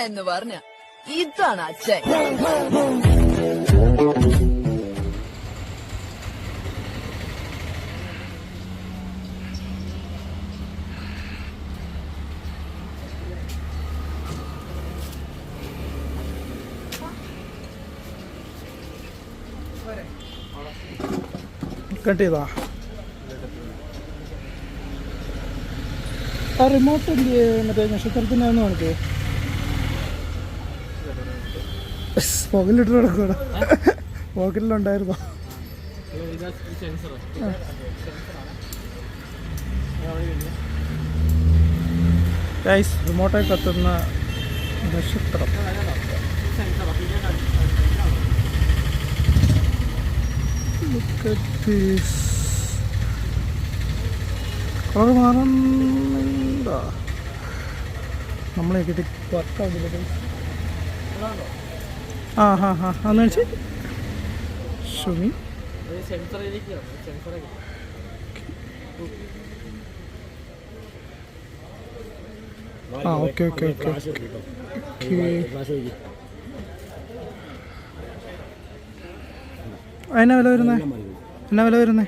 എന്ന് പറഞ്ഞ ഇതാണ് അച്ഛൻ കട്ട് ചെയ്താ ആ റിമോട്ട് മറ്റേ നക്ഷത്രത്തിന്റെ ഒന്ന് കാണിക്കേ പോക്കറ്റിലിട്ട് നടക്കൂടാ പോക്കറ്റിലുണ്ടായിരുന്നോ ഗൈസ് റിമോട്ടായി കത്തുന്ന നക്ഷത്രം. നമ്മളെ കിട്ടി വർക്കാവുന്നില്ല ആ ഹാ ഹാ. അന്ന് വെച്ച്? ഷുമി ആ ഓക്കെ ഓക്കെ ഓക്കെ അതിനാ വില വരുന്നേ? എന്നാ വില വരുന്നേ?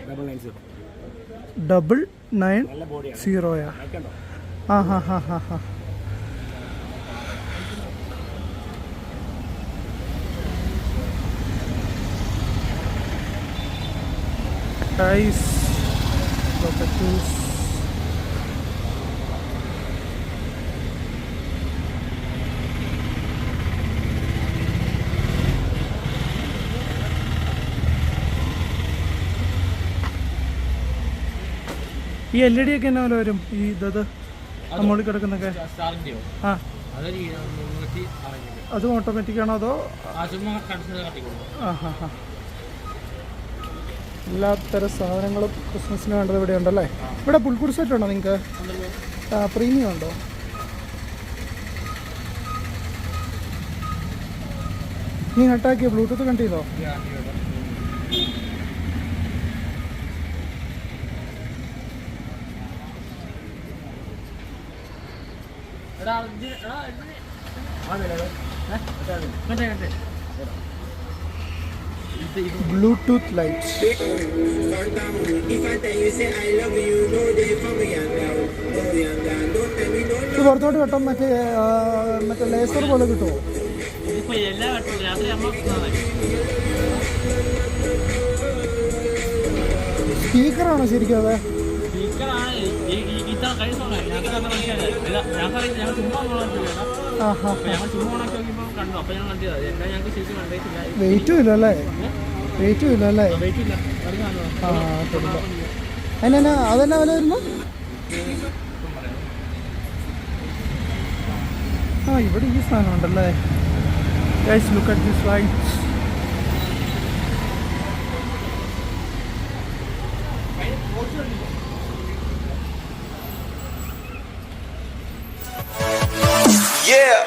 ഡബിൾ നയൻ സീറോയാ ആ ഹാ ഹാ ഹാ ഹാ. At this. ഈ എൽ ഇ ഡി ഒക്കെ എന്നാ വില വരും? ഈ ഇതത് മുകളിൽ കിടക്കുന്നൊക്കെ? അത് ആ. ഓട്ടോമാറ്റിക് ആണോ അതോ ആ ഹാ ഹാ. എല്ലാത്തരം സാധനങ്ങളും ക്രിസ്മസിന് വേണ്ടത് ഇവിടെ ഉണ്ടല്ലേ? ഇവിടെ പുൽക്കുരു സെറ്റ് ഉണ്ടോ നിങ്ങൾക്ക്? പ്രീമിയം ഉണ്ടോ? നീ കട്ടാക്കിയോ ബ്ലൂടൂത്ത് കണ്ട് ചെയ്തോ? എടാ എടാ അതെ മറ്റേ മറ്റേ. ഇത് lights. ഇത് പുറത്തോട്ട് വെട്ടം മറ്റേ മറ്റേ ലേസർ പോലെ കിട്ടുമോ. സ്പീക്കറാണോ ശരിക്കും അതെ സ്പീക്കറാണ് വെയിറ്റും ഇല്ല അല്ലേ വെയിറ്റും ഇല്ല? അല്ലേ ഇല്ല. അറിയാമോ ആ തൊടില്ല അതിനെന്നാ അതെന്നാ വില വരുന്നു? ആ ഇവിടെ ഈ സാധനം ഉണ്ടല്ലേ? Guys look at this light Yeah.